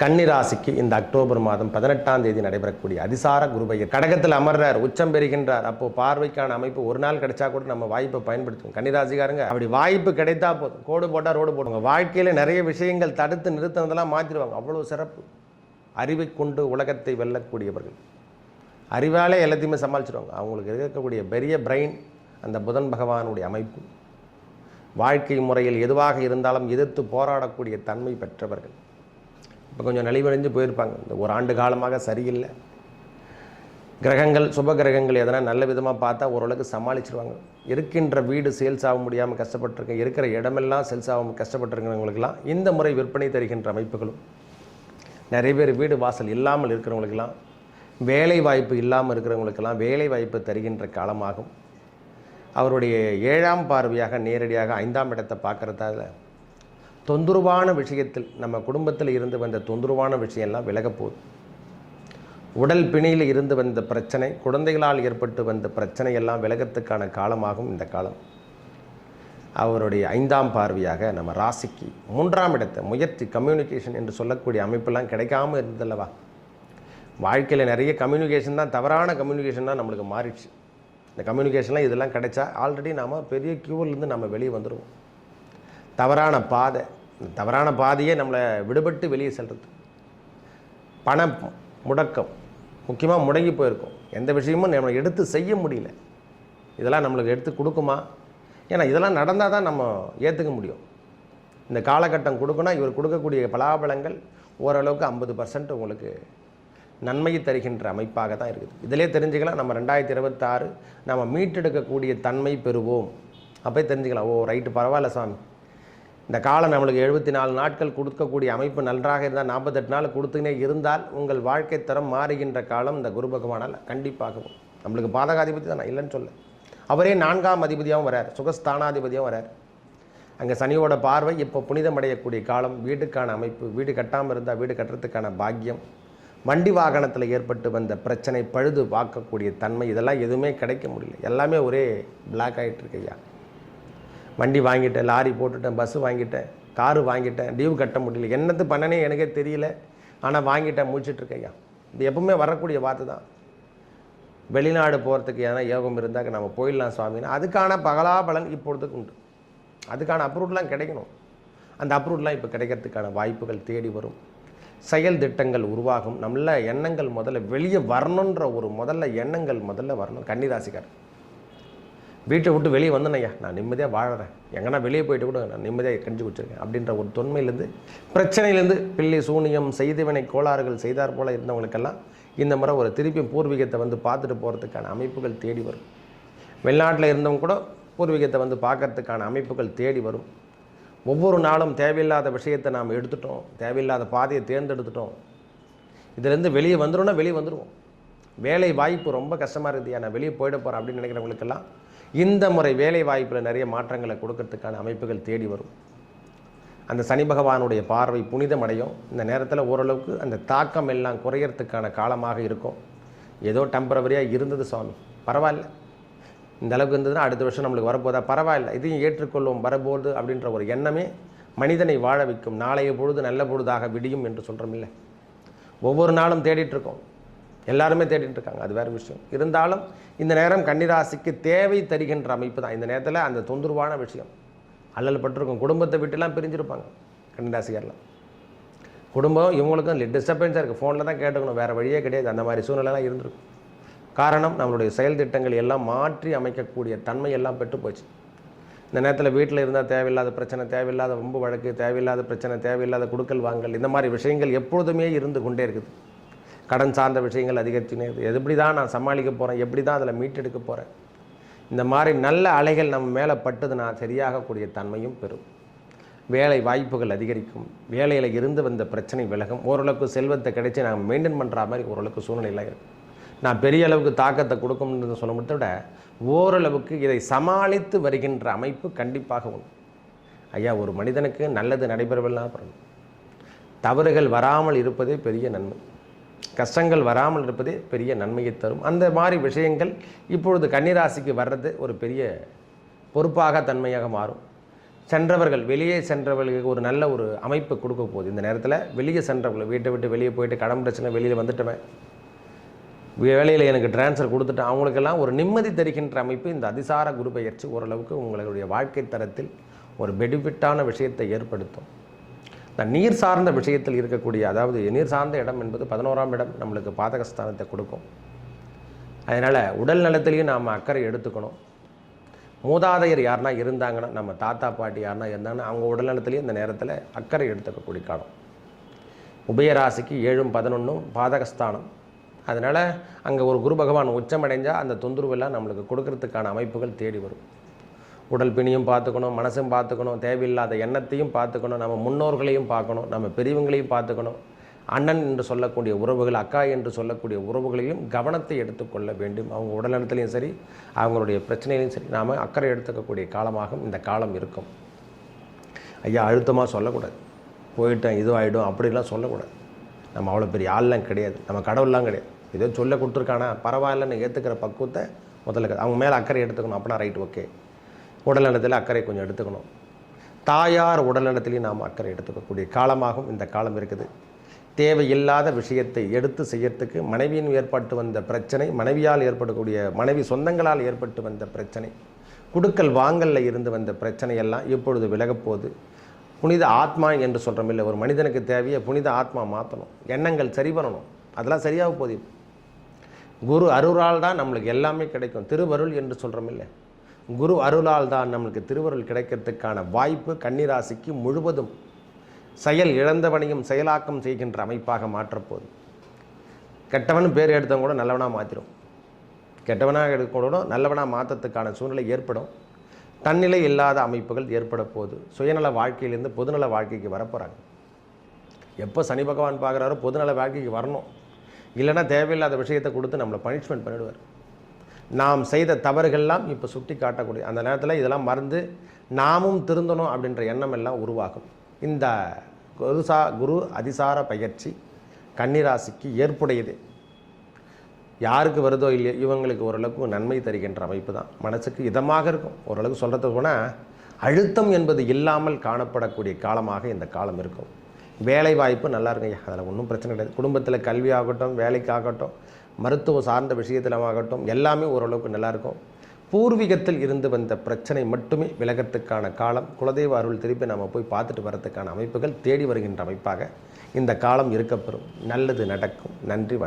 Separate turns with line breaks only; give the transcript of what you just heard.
கன்னிராசிக்கு இந்த அக்டோபர் மாதம் பதினெட்டாம் தேதி நடைபெறக்கூடிய அதிசார குருபெயர் கடகத்தில் அமர்றார் உச்சம் பெறுகின்றார். அப்போ பார்வைக்கான அமைப்பு ஒரு நாள் கிடைச்சா கூட நம்ம வாய்ப்பை பயன்படுத்துவோம். கன்னிராசிக்காரங்க அப்படி வாய்ப்பு கிடைத்தா போதும். கோடு போட்டால் ரோடு போடுவாங்க வாழ்க்கையில் நிறைய விஷயங்கள் தடுத்து நிறுத்தினதெல்லாம் மாற்றிடுவாங்க அவ்வளோ சிறப்பு. அறிவை கொண்டு உலகத்தை வெல்லக்கூடியவர்கள். அறிவாலே எல்லாத்தையுமே சமாளிச்சிடுவாங்க அவங்களுக்கு இருக்கக்கூடிய பெரிய பிரெயின் அந்த புதன் பகவானுடைய அமைப்பு. வாழ்க்கை முறையில் எதுவாக இருந்தாலும் எதிர்த்து போராடக்கூடிய தன்மை பெற்றவர்கள். இப்போ கொஞ்சம் நலிவடைஞ்சு போயிருப்பாங்க. இந்த ஒரு ஆண்டு காலமாக சரியில்லை. கிரகங்கள் சுப கிரகங்கள் எதனா நல்ல விதமாக பார்த்தா ஓரளவுக்கு சமாளிச்சிருவாங்க. இருக்கின்ற வீடு சேல்ஸ் ஆக முடியாமல் கஷ்டப்பட்டுருக்கேன் இருக்கிற இடமெல்லாம் சேல்ஸ் ஆகாமல் கஷ்டப்பட்டுருக்கிறவங்களுக்கெல்லாம் இந்த முறை விற்பனை தருகின்ற அமைப்புகளும். நிறைய பேர் வீடு வாசல் இல்லாமல் இருக்கிறவங்களுக்கெல்லாம் வேலை வாய்ப்பு இல்லாமல் இருக்கிறவங்களுக்கெல்லாம் வேலை வாய்ப்பு தருகின்ற காலமாகும். அவருடைய ஏழாம் பார்வையாக நேரடியாக ஐந்தாம் இடத்தை பார்க்குறதால தொந்தரவான விஷயத்தில் நம்ம குடும்பத்தில் இருந்து வந்த தொந்தரவான விஷயம்லாம் விலகப்போகுது உடல் பிணியில் இருந்து வந்த பிரச்சனை குழந்தைகளால் ஏற்பட்டு வந்த பிரச்சனை எல்லாம் விலகத்துக்கான காலமாகும் இந்த காலம். அவருடைய ஐந்தாம் பார்வையாக நம்ம ராசிக்கு மூன்றாம் இடத்தை முயற்சி கம்யூனிகேஷன் என்று சொல்லக்கூடிய அமைப்பெல்லாம் கிடைக்காம இருந்தல்லவா வாழ்க்கையில் நிறைய கம்யூனிகேஷன் தான் தவறான கம்யூனிகேஷன் தான் நம்மளுக்கு மாறிடுச்சு. இந்த கம்யூனிகேஷன்லாம் இதெல்லாம் கிடைச்சா ஆல்ரெடி நாம் பெரிய க்யூவிலேருந்து நம்ம வெளியே வந்துடுவோம் தவறான பாதை இந்த தவறான பாதையே நம்மளை விடுபட்டு வெளியே செல்கிறது பண முடக்கம் முக்கியமாக முடங்கி போயிருக்கும். எந்த விஷயமும் நம்மளை எடுத்து செய்ய முடியல. இதெல்லாம் நம்மளுக்கு எடுத்து கொடுக்குமா? ஏன்னா இதெல்லாம் நடந்தால் தான் நம்ம ஏற்றுக்க முடியும். இந்த காலகட்டம் கொடுக்கணும். இவர் கொடுக்கக்கூடிய பலாபலங்கள் ஓரளவுக்கு ஐம்பது பர்சன்ட் உங்களுக்கு நன்மையை தருகின்ற அமைப்பாக தான் இருக்குது. இதிலே தெரிஞ்சுக்கலாம். நம்ம ரெண்டாயிரத்தி இருபத்தாறு நம்ம மீட்டெடுக்கக்கூடிய தன்மை பெறுவோம். அப்போ தெரிஞ்சுக்கலாம். ஓ ரைட்டு பரவாயில்ல சாமி. இந்த காலம் நம்மளுக்கு எழுபத்தி நாலு நாட்கள் கொடுக்கக்கூடிய அமைப்பு நன்றாக இருந்தால் நாற்பத்தெட்டு நாள் கொடுத்துனே இருந்தால் உங்கள் வாழ்க்கை தரம் மாறுகின்ற காலம் இந்த குரு பகவானால் கண்டிப்பாகவும். நம்மளுக்கு பாதகாதிபதி தான் இல்லைன்னு சொல்ல. அவரே நான்காம் அதிபதியாகவும் வரார் சுகஸ்தானாதிபதியாகவும் வரார் அங்கே சனியோட பார்வை இப்போ புனிதமடையக்கூடிய காலம் வீட்டுக்கான அமைப்பு வீடு கட்டாமல் இருந்தால் வீடு கட்டுறதுக்கான பாக்கியம். வண்டி வாகனத்தில் ஏற்பட்டு வந்த பிரச்சனை பழுது பார்க்கக்கூடிய தன்மை இதெல்லாம் எதுவுமே கிடைக்க முடியல. எல்லாமே ஒரே பிளாக் ஆகிட்டு இருக்கு ஐயா. வண்டி வாங்கிட்டேன் லாரி போட்டுட்டேன் பஸ்ஸு வாங்கிட்டேன் காரு வாங்கிட்டேன் லீவு கட்ட முடியல. என்னது பண்ணனே எனக்கே தெரியல. ஆனால் வாங்கிட்டேன் முடிச்சிட்ருக்கேன் இது எப்பவுமே வரக்கூடிய வார்த்தை தான். வெளிநாடு போகிறதுக்கு எதனா யோகம் இருந்தாக்க நம்ம போயிடலாம் சுவாமின்னா அதுக்கான பகலாபலன் இப்பொழுதுக்கு உண்டு. அதுக்கான அப்ரூவ்லாம் கிடைக்கணும். அந்த அப்ரூவ்லாம் இப்போ கிடைக்கிறதுக்கான வாய்ப்புகள் தேடி வரும். செயல் திட்டங்கள் உருவாகும். நம்மள எண்ணங்கள் முதல்ல வெளியே வரணுன்ற ஒரு முதல்ல எண்ணங்கள் முதல்ல வரணும். கன்னிராசிக்காரன் வீட்டை விட்டு வெளியே வந்தேனையா நான் நிம்மதியாக வாழறேன். எங்கன்னா வெளியே போயிட்டு கூட நான் நிம்மதியாக கஞ்சி குடிச்சிருக்கேன். அப்படின்ற ஒரு தொன்மையிலேருந்து பிரச்சனையிலேருந்து பிள்ளை சூனியம் செய்தவினை கோளாறுகள் செய்தார் போல இருந்தவங்களுக்கெல்லாம் இந்த முறை ஒரு திருப்பி பூர்வீகத்தை வந்து பார்த்துட்டு போகிறதுக்கான அமைப்புகள் தேடி வரும். வெளிநாட்டில் இருந்தவங்க கூட பூர்வீகத்தை வந்து பார்க்கறதுக்கான அமைப்புகள் தேடி வரும். ஒவ்வொரு நாளும் தேவையில்லாத விஷயத்தை நாம் எடுத்துட்டோம். தேவையில்லாத பாதையை தேர்ந்தெடுத்துட்டோம். இதுலேருந்து வெளியே வந்துடும்னா வெளியே வந்துடுவோம் வேலை வாய்ப்பு ரொம்ப கஷ்டமாக இருக்குது நான் வெளியே போயிட போகிறேன் அப்படின்னு நினைக்கிறவங்களுக்கெல்லாம் இந்த முறை வேலை வாய்ப்பில் நிறைய மாற்றங்களை கொடுக்கறதுக்கான அமைப்புகள் தேடி வரும். அந்த சனி பகவானுடைய பார்வை புனிதம் அடையும் இந்த நேரத்தில் ஓரளவுக்கு அந்த தாக்கம் எல்லாம் குறையறதுக்கான காலமாக இருக்கும். ஏதோ டெம்பரவரியாக இருந்தது சுவாமி. பரவாயில்ல. இந்த அளவுக்கு இருந்ததுன்னா அடுத்த வருஷம் நம்மளுக்கு வரப்போதா? பரவாயில்ல. இதையும் ஏற்றுக்கொள்வோம் வரப்போகுது அப்படின்ற ஒரு எண்ணமே மனிதனை வாழ வைக்கும். நாளைய பொழுது நல்ல பொழுதாக விடியும் என்று சொல்கிறோம் இல்லை ஒவ்வொரு நாளும் தேடிட்டுருக்கோம் எல்லாருமே தேடிட்டு இருக்காங்க. அது வேறு விஷயம். இருந்தாலும் இந்த நேரம் கன்னிராசிக்கு தேவை தருகின்ற அமைப்பு தான். இந்த நேரத்தில் அந்த தொந்தரவான விஷயம். அல்லல் பட்டிருக்கும் குடும்பத்தை விட்டுலாம் பிரிஞ்சிருப்பாங்க கன்னிராசிக்காரில் குடும்பம் இவங்களுக்கும் டிஸ்டர்பன்ஸாக இருக்குது ஃபோனில் தான் கேட்டுக்கணும். வேறு வழியே கிடையாது. அந்த மாதிரி சூழ்நிலைலாம் இருந்திருக்கும் காரணம் நம்மளுடைய செயல் திட்டங்கள் எல்லாம் மாற்றி அமைக்கக்கூடிய தன்மை எல்லாம் பெற்று போச்சு. இந்த நேரத்தில் வீட்டில் இருந்தால் தேவையில்லாத பிரச்சனை தேவையில்லாத வம்பு வழக்கு தேவையில்லாத பிரச்சனை தேவையில்லாத கொடுக்கல் வாங்கல் இந்த மாதிரி விஷயங்கள் எப்பொழுதுமே இருந்து கொண்டே இருக்குது. கடன் சார்ந்த விஷயங்கள் அதிகரிச்சுனே இருக்குது எப்படி தான் நான் சமாளிக்க போகிறேன் எப்படி தான் அதில் மீட்டெடுக்க போகிறேன் இந்த மாதிரி நல்ல அலைகள் நம்ம மேலே பட்டுதுன்னா சரியாகக்கூடிய தன்மையும் பெறும். வேலை வாய்ப்புகள் அதிகரிக்கும். வேலையில் இருந்து வந்த பிரச்சனை விலகும். ஓரளவுக்கு செல்வத்தை கிடைச்சி நாங்கள் மெயின்டைன் பண்ணுற மாதிரி ஓரளவுக்கு சூழ்நிலையில் இருக்கும் நான் பெரிய அளவுக்கு தாக்கத்தை கொடுக்கும்னு சொல்ல மட்டும் விட ஓரளவுக்கு இதை சமாளித்து வருகின்ற அமைப்பு கண்டிப்பாக உண்டு. ஐயா ஒரு மனிதனுக்கு நல்லது நடைபெறவில்லை தவறுகள் வராமல் இருப்பதே பெரிய நன்மை. கஷ்டங்கள் வராமல் இருப்பதே பெரிய நன்மையை தரும். அந்த மாதிரி விஷயங்கள் இப்பொழுது கன்னிராசிக்கு வர்றது ஒரு பெரிய பொறுப்பாக தன்மையாக மாறும். சென்றவர்கள் வெளியே சென்றவர்களுக்கு ஒரு நல்ல ஒரு அமைப்பு கொடுக்க போகுது. இந்த நேரத்தில் வெளியே சென்றவர்கள் வீட்டை விட்டு வெளியே போயிட்டு கடன் பிரச்சனை வெளியில் வந்துட்டவன் வேலையில் எனக்கு ட்ரான்ஸ்ஃபர் கொடுத்துட்டேன். அவங்களுக்கெல்லாம் ஒரு நிம்மதி தருகின்ற அமைப்பு இந்த அதிசார குரு பெயர்ச்சி ஓரளவுக்கு உங்களுடைய வாழ்க்கை தரத்தில் ஒரு பெனிஃபிட்டான விஷயத்தை ஏற்படுத்தும். இந்த நீர் சார்ந்த விஷயத்தில் இருக்கக்கூடிய அதாவது நீர் சார்ந்த இடம் என்பது பதினோராம் இடம் நம்மளுக்கு பாதகஸ்தானத்தை கொடுக்கும். அதனால் உடல் நலத்திலையும் நாம் அக்கறை எடுத்துக்கணும். மூதாதையர் யாருனா இருந்தாங்கன்னா நம்ம தாத்தா பாட்டி யாருன்னா இருந்தாங்கன்னா அவங்க உடல் நலத்திலையும் இந்த நேரத்தில் அக்கறை எடுத்துக்கக்கூடிய காலம். உபயராசிக்கு ஏழும் பதினொன்றும் பாதகஸ்தானம். அதனால் அங்கே ஒரு குரு பகவான் உச்சமடைஞ்சால் அந்த தொந்தரவெல்லாம் நம்மளுக்கு கொடுக்கறதுக்கான அமைப்புகள் தேடி வரும். உடல் பிணியும் பார்த்துக்கணும் மனசும் பார்த்துக்கணும் தேவையில்லாத எண்ணத்தையும் பார்த்துக்கணும் நம்ம முன்னோர்களையும் பார்க்கணும் நம்ம பெரியவங்களையும் பார்த்துக்கணும். அண்ணன் என்று சொல்லக்கூடிய உறவுகள் அக்கா என்று சொல்லக்கூடிய உறவுகளையும் கவனத்தை எடுத்துக்கொள்ள வேண்டும். அவங்க உடல்நலத்திலையும் சரி அவங்களுடைய பிரச்சனையிலையும் சரி நாம் அக்கறை எடுத்துக்கக்கூடிய காலமாகவும் இந்த காலம் இருக்கும். ஐயா அழுத்தமாக சொல்லக்கூடாது. போயிட்டேன் இது ஆகிடும் அப்படிலாம் சொல்லக்கூடாது. நம்ம அவ்வளோ பெரிய ஆள்லாம் கிடையாது. நம்ம கடவுள்லாம் கிடையாது. ஏதோ சொல்ல கொடுத்துருக்கானா பரவாயில்லன்னு ஏற்றுக்கிற பக்குவத்தை முதல்ல அவங்க மேலே அக்கறை எடுத்துக்கணும் அப்படின்னா ரைட் ஓகே உடல்நலத்தில் அக்கறை கொஞ்சம் எடுத்துக்கணும். தாயார் உடல்நலத்திலையும் நாம் அக்கறை எடுத்துக்கக்கூடிய காலமாகவும் இந்த காலம் இருக்குது. தேவையில்லாத விஷயத்தை எடுத்து செய்யறதுக்கு மனைவியின் ஏற்பட்டு வந்த பிரச்சனை மனைவியால் ஏற்படக்கூடிய மனைவி சொந்தங்களால் ஏற்பட்டு வந்த பிரச்சனை குடுக்கல் வாங்கலில் இருந்து வந்த பிரச்சனையெல்லாம் இப்பொழுது விலகப்போகுது புனித ஆத்மா என்று சொல்கிறோம் இல்லை ஒரு மனிதனுக்கு தேவையை புனித ஆத்மா மாற்றணும் எண்ணங்கள் சரி பண்ணணும். அதெல்லாம் சரியாக போகுது. குரு அருளால் தான் நம்மளுக்கு எல்லாமே கிடைக்கும். திருவருள் என்று சொல்கிறோம் இல்லை குரு அருளால் தான் நம்மளுக்கு திருவருள் கிடைக்கிறதுக்கான வாய்ப்பு கன்னிராசிக்கு முழுவதும் செயல் இழந்தவனையும் செயலாக்கம் செய்கின்ற அமைப்பாக மாற்றப்போகுது. கெட்டவன் பேர் எடுத்தவங்க கூட நல்லவனாக மாற்றிடும் கெட்டவனாக எடுக்கூட நல்லவனாக மாற்றத்துக்கான சூழ்நிலை ஏற்படும். தன்னிலை இல்லாத அமைப்புகள் ஏற்பட போகுது. சுயநல வாழ்க்கையிலேருந்து பொதுநல வாழ்க்கைக்கு வரப்போகிறாங்க எப்போ சனி பகவான் பார்க்குறாரோ பொதுநல வாழ்க்கைக்கு வரணும். இல்லைன்னா தேவையில்லாத விஷயத்தை கொடுத்து நம்மளை பனிஷ்மெண்ட் பண்ணிடுவார். நாம் செய்த தவறுகள்லாம் இப்போ சுட்டி காட்டக்கூடிய அந்த நேரத்தில் இதெல்லாம் மறந்து நாமும் திருந்தணும் அப்படின்ற எண்ணம் எல்லாம் உருவாகும். இந்த குருசா குரு அதிசார பயிற்சி கன்னிராசிக்கு ஏற்புடையது. யாருக்கு வருதோ இல்லையோ இவங்களுக்கு ஓரளவுக்கு நன்மை தருகின்ற அமைப்பு தான். மனசுக்கு இதமாக இருக்கும். ஓரளவுக்கு சொல்கிறது போனால் அழுத்தம் என்பது இல்லாமல் காணப்படக்கூடிய காலமாக இந்த காலம் இருக்கும். வேலை வாய்ப்பு நல்லா இருக்குங்க அதில் ஒன்றும் பிரச்சனை கிடையாது. குடும்பத்தில் கல்வி ஆகட்டும் வேலைக்காகட்டும் மருத்துவம் சார்ந்த விஷயத்திலமாகட்டும் எல்லாமே ஓரளவுக்கு நல்லா இருக்கும் பூர்வீகத்தில் இருந்து வந்த பிரச்சனை மட்டுமே விலகத்துக்கான காலம். குலதெய்வ அருள் திருப்பி நம்ம போய் பார்த்துட்டு வரதுக்கான அமைப்புகள் தேடி வருகின்ற அமைப்பாக இந்த காலம் இருக்கப்பெறும். நல்லது நடக்கும். நன்றி வணக்கம்.